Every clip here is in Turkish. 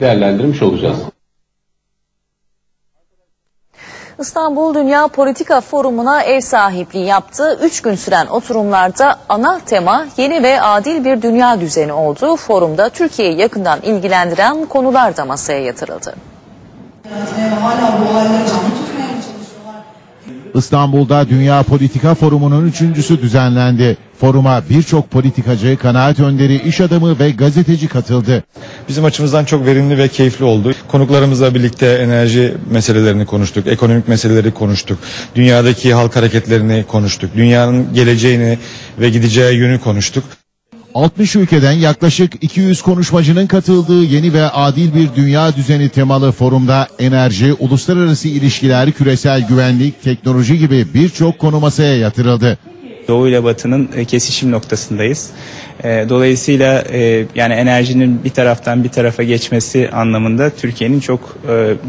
değerlendirmiş olacağız. İstanbul Dünya Politika Forumu'na ev sahipliği yaptı. Üç gün süren oturumlarda ana tema yeni ve adil bir dünya düzeni oldu. Forumda Türkiye'yi yakından ilgilendiren konular da masaya yatırıldı. İstanbul'da Dünya Politika Forumu'nun üçüncüsü düzenlendi. Foruma birçok politikacı, kanaat önderi, iş adamı ve gazeteci katıldı. Bizim açımızdan çok verimli ve keyifli oldu. Konuklarımızla birlikte enerji meselelerini konuştuk, ekonomik meseleleri konuştuk, dünyadaki halk hareketlerini konuştuk, dünyanın geleceğini ve gideceği yönü konuştuk. 60 ülkeden yaklaşık 200 konuşmacının katıldığı yeni ve adil bir dünya düzeni temalı forumda enerji, uluslararası ilişkiler, küresel güvenlik, teknoloji gibi birçok konu masaya yatırıldı. Doğu ile Batı'nın e, kesişim noktasındayız. E, Dolayısıyla e, yani enerjinin bir taraftan bir tarafa geçmesi anlamında Türkiye'nin çok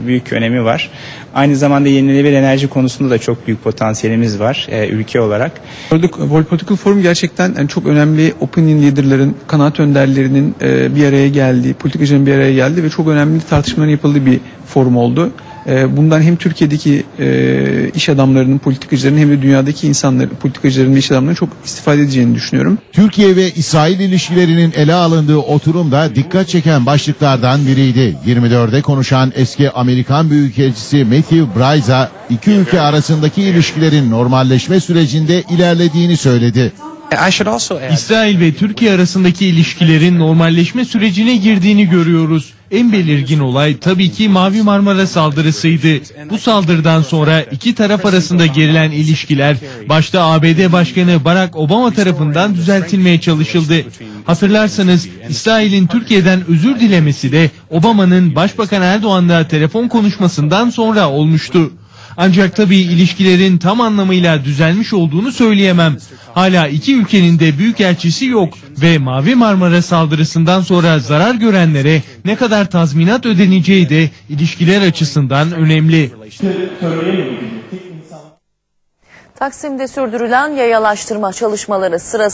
büyük önemi var. Aynı zamanda yenilenebilir enerji konusunda da çok büyük potansiyelimiz var ülke olarak. World Political Forum gerçekten yani çok önemli opinion leaderların, kanaat önderlerinin bir araya geldiği, politikacıların bir araya geldiği ve çok önemli tartışmaların yapıldığı bir forum oldu. E, bundan hem Türkiye'deki e, iş adamlarının, politikacıların hem de dünyadaki insanların, politikacıların ve iş adamlarının çok istifade edeceğini düşünüyorum. Türkiye ve İsrail ilişkilerinin ele alındığı oturumda dikkat çeken başlıklardan biriydi. 24'de konuşan eski Amerikan Büyükelçisi Matthew Bryza, iki ülke arasındaki ilişkilerin normalleşme sürecinde ilerlediğini söyledi. İsrail ve Türkiye arasındaki ilişkilerin normalleşme sürecine girdiğini görüyoruz. En belirgin olay tabii ki Mavi Marmara saldırısıydı. Bu saldırıdan sonra iki taraf arasında gerilen ilişkiler başta ABD Başkanı Barack Obama tarafından düzeltilmeye çalışıldı. Hatırlarsanız İsrail'in Türkiye'den özür dilemesi de Obama'nın Başbakan Erdoğan'la telefon konuşmasından sonra olmuştu. Ancak tabii ilişkilerin tam anlamıyla düzelmiş olduğunu söyleyemem. Hala iki ülkenin de büyükelçisi yok ve Mavi Marmara saldırısından sonra zarar görenlere ne kadar tazminat ödeneceği de ilişkiler açısından önemli. Taksim'de sürdürülen yayalaştırma çalışmaları sırasında